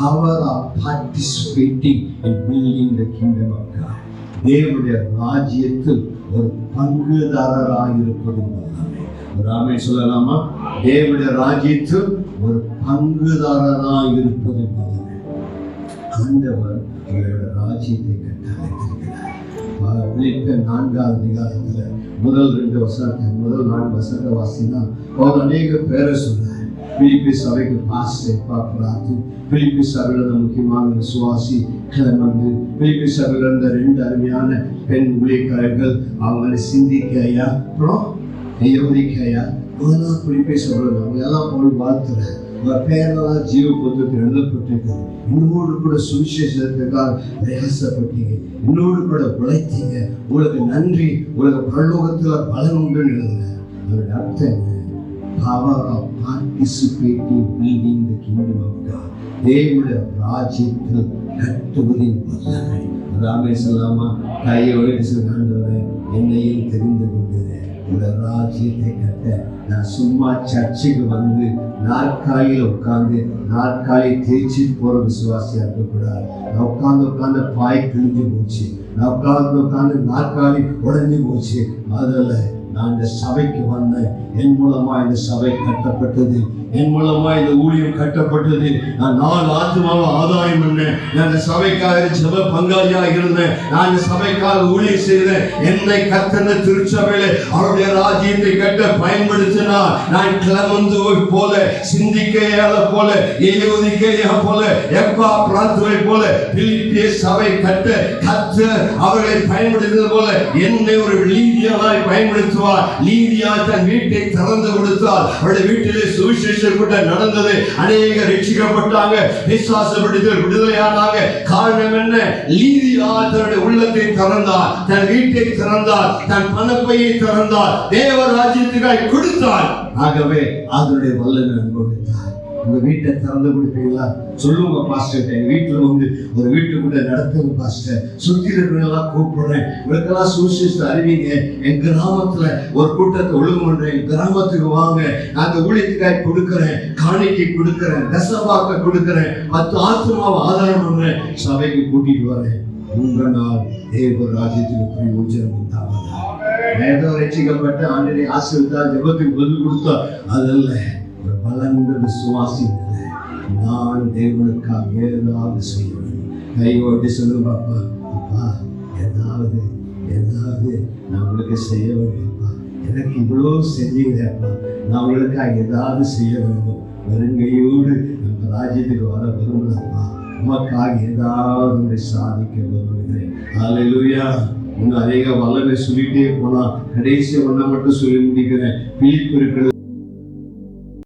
power of participating in building the kingdom of God. தேவனுடைய ராஜ்யத்தில் ஒரு பங்குதாரராக இருப்பது வல்லமை ஒரு ஆமை சொல்லலாமா? தேவனுடைய ராஜ்யத்தில் ஒரு பங்குதாரராக இருப்பது வல்லமை ஆண்டவர் அவருடைய ராஜ்யத்தை கட்டளைத்திருக்கிறார் பிலிப்ப நான்காவது அதிகாரத்துல முதல் ரெண்டு வசனத்தை முதல் நான்கு வசனத்தை வாசினா அவர் அநேக பேரை சொன்னார். பிலிப்பி சபைக்கு பாஸ்டர் பார்க்கறாரு பிலிப்பி சபையில் இருந்த முக்கியமான விசுவாசி கிளம்பந்து பிலிப்பி சபையில் இருந்த ரெண்டு அருமையான பெண் ஊழியக்காரர்கள் அவங்களை சிந்திக்க ஐயா அப்புறம் யோதிக்க ஐயா அதெல்லாம் பிலிப்பி சபையில் அவங்க எல்லாம் போய் வாழ்த்துறேன் உங்கள் பேரெல்லாம் ஜீவ புத்தகத்தில் எழுதப்பட்டிருக்கிறது இன்னோடு கூட சுவிசேஷத்துக்காக பிரயாசப்பட்டீங்க இன்னோடு கூட உழைத்தீங்க உங்களுக்கு நன்றி உங்களுக்கு பரலோகத்தில் பலன் உண்டு எழுதுங்க அதோட அர்த்தம் என்ன power of participating building the kingdom of God தேவனுடைய ராஜ்யத்தில் கட்டுவதின் வல்லமை. ராமே சொல்லாமா? கையை ஓடி சொல்லுங்க என்னையும் தெரிந்து கொண்டது இந்த ராஜ்யத்தை கட்ட நான் சும்மா சர்ச்சுக்கு வந்து நாற்காலியில் உட்காந்து நாற்காலி தேய்ச்சி போகிற விசுவாசியாக இருக்கக்கூடாது. நான் உட்காந்து உட்காந்து பாய் கிழிஞ்சு போச்சு. நான் உட்காந்து உட்காந்து நாற்காலி உடஞ்சி போச்சு. அதில் நான் இந்த சபைக்கு வந்தேன் என் மூலமா இந்த சபை கட்டப்பட்டது. என் மூலமா இந்த ஊழியம் கட்டப்பட்டது. நான் நாலு ஆத்மாவை ஆதாயம் பண்ணேன். நான் இந்த சபைக்காக ஜப பங்காளியாக இருந்தேன். நான் இந்த சபைக்காக ஊழியம் செய்தேன். என்னை கத்தன திருச்சபையில அவருடைய ராஜ்யத்தை கட்ட பயன்படுத்தினா நான் கிளம்பந்து போல சிந்திக்கையால போல எழுதிக்கையா போல எப்பா பிரார்த்தனை போல பிலிப்பிய சபை கட்ட கத்த அவர்களை பயன்படுத்தியது போல என்னை ஒரு லீதியாய் பயன்படுத்துவார் நீதியாய் தன் வீட்டை திறந்து கொடுத்தார் அவருடைய வீட்டிலே சுவிசேஷ கூட்டம் நடந்தது. அநேக ரட்சிக்கப்பட்டாங்க விசுவாசப்படுத்தல் விடுதலையானாங்க. காரணம் என்ன? லீதியா தன்னுடைய உள்ளத்தை திறந்தார். தன் வீட்டை திறந்தார். தன் பணப்பையை திறந்தார். தேவ ராஜ்யத்துக்காய் கொடுத்தார். ஆகவே அதனுடைய வல்லமை அனுபவித்தார். உங்க வீட்டை திறந்து கொடுப்பீங்களா? சொல்லுங்க பாஸ்டர் எங்க வீட்டுல வந்து ஒரு வீட்டுக்குள்ள நடத்துங்க பாஸ்டர் சுத்தி இருக்கிறவங்களாம் கூப்பிடுறேன். இவருக்கெல்லாம் சூசிஸ்ட் அறிவிங்க என் கிராமத்துல ஒரு கூட்டத்தை ஒழுங்கு பண்றேன். என் கிராமத்துக்கு வாங்க. நான் அந்த ஊழியத்துக்காய் கொடுக்கிறேன். காணிக்கை கொடுக்கிறேன். தசபாக்க கொடுக்கிறேன். பத்து ஆத்மாவை ஆதாரம் பண்றேன். சபைக்கு கூட்டிட்டு வரேன். உங்களால் தேவ ராஜ்யத்துக்கு பிரயோஜனம் உண்டாவதா? ஏதோ ரசிக்கப்பட்ட ஆண்டனை ஆசீர்வதித்தார் ஜெபத்துக்கு பதில் கொடுத்தா அதல்ல. ஒரு பலந்த விசுவாசி நான் தேவனுக்காக ஏதாவது செய்வேன். கையோட்டி சொல்லுங்க பாப்பா அப்பா ஏதாவது ஏதாவது நான் உங்களுக்கு செய்ய வேண்டியப்பா எனக்கு இவ்வளோ செஞ்சீங்க அப்பா. நான் உங்களுக்காக ஏதாவது செய்ய வேண்டும். வருங்கையோடு நம்ம ராஜ்யத்துக்கு வர விரும்பலப்பா உமக்காக ஏதாவது ஒன்றை சாதிக்க விரும்புகிறேன். ஹalleluya. இன்னும் அதிக வல்லமை சொல்லிட்டே போனால் கடைசி ஒன்றை மட்டும் சொல்லி முடிக்கிறேன். பிழிப்பு இருக்கிறது